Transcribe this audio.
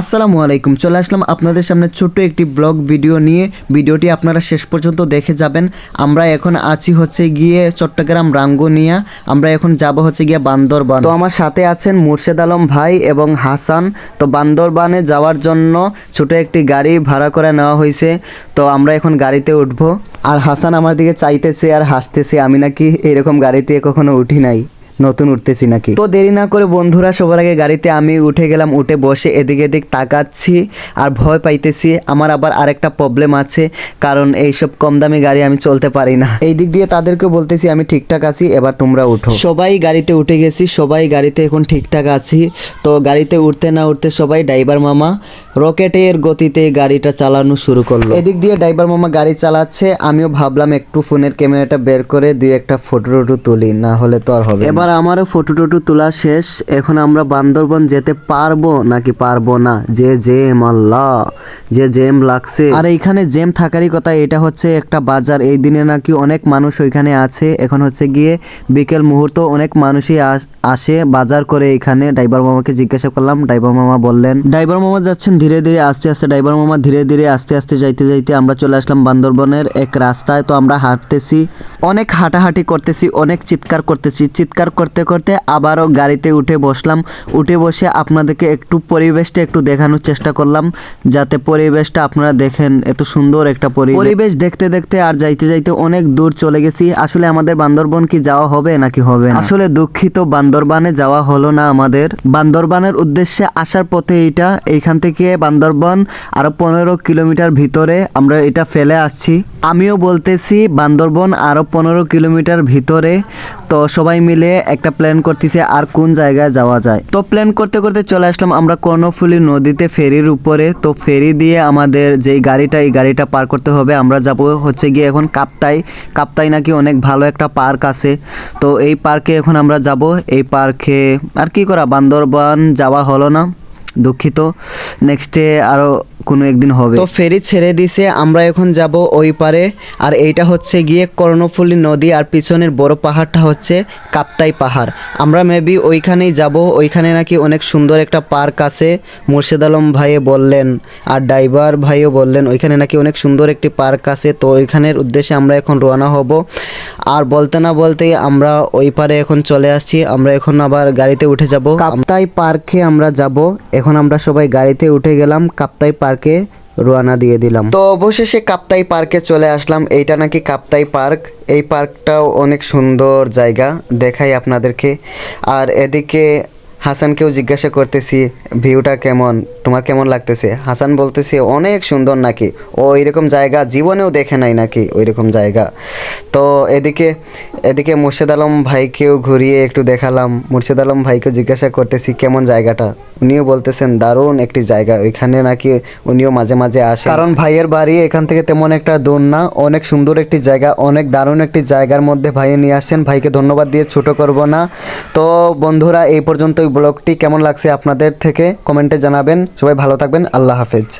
আসসালামু আলাইকুম, চলে আসলাম আপনাদের সামনে ছোট্ট একটি ব্লগ ভিডিও নিয়ে। ভিডিওটি আপনারা শেষ পর্যন্ত দেখে যাবেন। আমরা এখন আছি হচ্ছে গিয়ে চট্টগ্রাম রাঙ্গুনিয়া। আমরা এখন যাব হচ্ছে গিয়ে বান্দরবান। তো আমার সাথে আছেন মুর্শেদ আলম ভাই এবং হাসান। তো বান্দরবানে যাওয়ার জন্য ছোট একটি গাড়ি ভাড়া করে নেওয়া হয়েছে। তো আমরা এখন গাড়িতে উঠবো। আর হাসান আমার দিকে চাইতেছে আর হাসতেছে, আমি নাকি এরকম গাড়িতে কখনো উঠি নাই। নতুন উঠতেছি নাকি? তো দেরি না করে বন্ধুরা, সবার আগে গাড়িতে আমি উঠে গেলাম, উঠে বসে এদিক এদিক তাকাচ্ছি আর ভয় পাইতেছি। আমার আবার আরেকটা প্রবলেম আছে, কারণ এইসব কম দামি গাড়ি আমি চলতে পারি না। এই দিক দিয়ে তাদেরকে বলতেছি, আমি ঠিকঠাক আছি, এবার তোমরা উঠো। সবাই গাড়িতে উঠে গেছি, সবাই গাড়িতে এখন ঠিকঠাক আছি। তো গাড়িতে উঠতে না উঠতে সবাই ড্রাইভার মামা রকেটের গতিতে গাড়িটা চালানো শুরু করল। এদিক দিয়ে ড্রাইভার মামা গাড়ি চালাচ্ছে, আমিও ভাবলাম একটু ফোনের ক্যামেরাটা বের করে দুই একটা ফটো টটো তুলি, না হলে তো আর হবে না। এবার আমারও ফটো টটো তোলা শেষ। এখন আমরা বান্দরবন যেতে পারব নাকি পারব না? যে জেম, আল্লাহ। যে জেম লাগছে। আর এইখানে জেম থাকারই কথা, এটা হচ্ছে একটা বাজার। এই দিনে নাকি অনেক মানুষ ওইখানে আছে। এখন হচ্ছে গিয়ে বিকেল মুহূর্ত অনেক মানুষই আস- বাজার করে এখানে। ড্রাইভার মামাকে জিজ্ঞাসা করলাম, ড্রাইভার মামা বললেন, ড্রাইভার মামা যাচ্ছেন ধীরে ধীরে, আস্তে আস্তে। ড্রাইভার মামা ধীরে ধীরে, আস্তে আস্তে যাইতে যাইতে আমরা চলে আসলাম বান্দরবনের এক রাস্তায়। তো আমরা হাঁটতেছি, অনেক হাঁটাহাঁটি করতেছি, অনেক চিৎকার করতেছি। চিৎকার করতে করতে আবারও গাড়িতে উঠে বসলাম। উঠে বসে আপনাদেরকে একটু পরিবেশটা একটু দেখানোর চেষ্টা করলাম যাতে পরিবেশটা আপনারা দেখেন এত সুন্দর একটা পরিবেশ। পরিবেশ দেখতে দেখতে আর যাইতে যাইতে অনেক দূর চলে গেছি। আসলে আমাদের বান্দরবন কি যাওয়া হবে নাকি হবে? আসলে দুঃখিত বান্দরবানে যাওয়া হলো না আমাদের। বান্দরবানের উদ্দেশ্যে আসার পথে এইটা এইখান থেকে বান্দরবন আরও পনেরো কিলোমিটার ভিতরে আমরা এটা ফেলে আসছি। আমিও বলতেছি বান্দরবন আরও পনেরো কিলোমিটার ভিতরে। তো সবাই মিলে একটা প্ল্যান করতেছে আর কোন জায়গায় যাওয়া যায়। তো প্ল্যান করতে করতে চলে আসলাম আমরা কর্ণফুলী নদীতে ফেরির উপরে। তো ফেরি দিয়ে আমাদের যেই গাড়িটা, এই গাড়িটা পার করতে হবে। আমরা যাব হচ্ছে গিয়ে এখন কাপ্তাই। কাপ্তাই নাকি অনেক ভালো একটা পার্ক আছে। তো এই পার্কে এখন আমরা যাব। এই পার্কে আর কি করা? বান্দরবান যাওয়া হলো না, দুঃখিত। নেক্সটে আরও কোনো একদিন হবে। তো ফেরি ছেড়ে দিছে আমরা এখন যাব ওই পারে। আর এইটা হচ্ছে গিয়ে কর্ণফুলী নদী আর পিছনের বড় পাহাড়টা হচ্ছে কাপ্তাই পাহাড়। আমরা মেবি ওইখানেই যাব ওইখানে নাকি অনেক সুন্দর একটা পার্ক আছে মুর্শিদ আলম ভাইয়ে বললেন আর ড্রাইভার ভাইও বললেন ওইখানে নাকি অনেক সুন্দর একটি পার্ক আছে। তো ওইখানের উদ্দেশ্যে আমরা এখন রওনা হব। আর বলতে না বলতেই আমরা ওই পারে এখন চলে আসছি আমরা এখন আবার গাড়িতে উঠে যাব। কাপ্তাই পার্কে আমরা যাব এখন আমরা সবাই গাড়িতে উঠে গেলাম কাপ্তাই পার্কে রোয়ানা দিয়ে দিলাম। তো অবশেষে কাপ্তাই পার্কে চলে আসলাম। এইটা নাকি কাপ্তাই পার্ক। এই পার্কটাও অনেক সুন্দর জায়গা দেখাই আপনাদেরকে। আর এদিকে হাসানকেও জিজ্ঞাসা করতেছি, ভিউটা কেমন? তোমার কেমন লাগতেছে? হাসান বলতেছে, অনেক সুন্দর নাকি? ও এরকম জায়গা জীবনেও দেখে নাই নাকি ওই রকম জায়গা? তো এদিকে এদিকে মুর্শেদ আলম ভাইকেও ঘুরিয়ে একটু দেখালাম। মুর্শেদ আলম ভাইকেও জিজ্ঞাসা করতেছি, কেমন জায়গাটা? উনিও বলতেছেন, দারুণ একটি জায়গা, ওইখানে নাকি উনিও মাঝে মাঝে আসে কারণ ভাইয়ের বাড়ি এখান থেকে তেমন একটা দূর না, অনেক সুন্দর একটি জায়গা, অনেক দারুণ একটি জায়গার মধ্যে ভাইয়ে নিয়ে আসছেন। ভাইকে ধন্যবাদ দিয়ে ছোট করব না। তো বন্ধুরা, এই পর্যন্ত ব্লগটি কেমন লাগছে আপনাদের থেকে কমেন্টে জানাবেন। সবাই ভালো থাকবেন। আল্লাহ হাফেজ।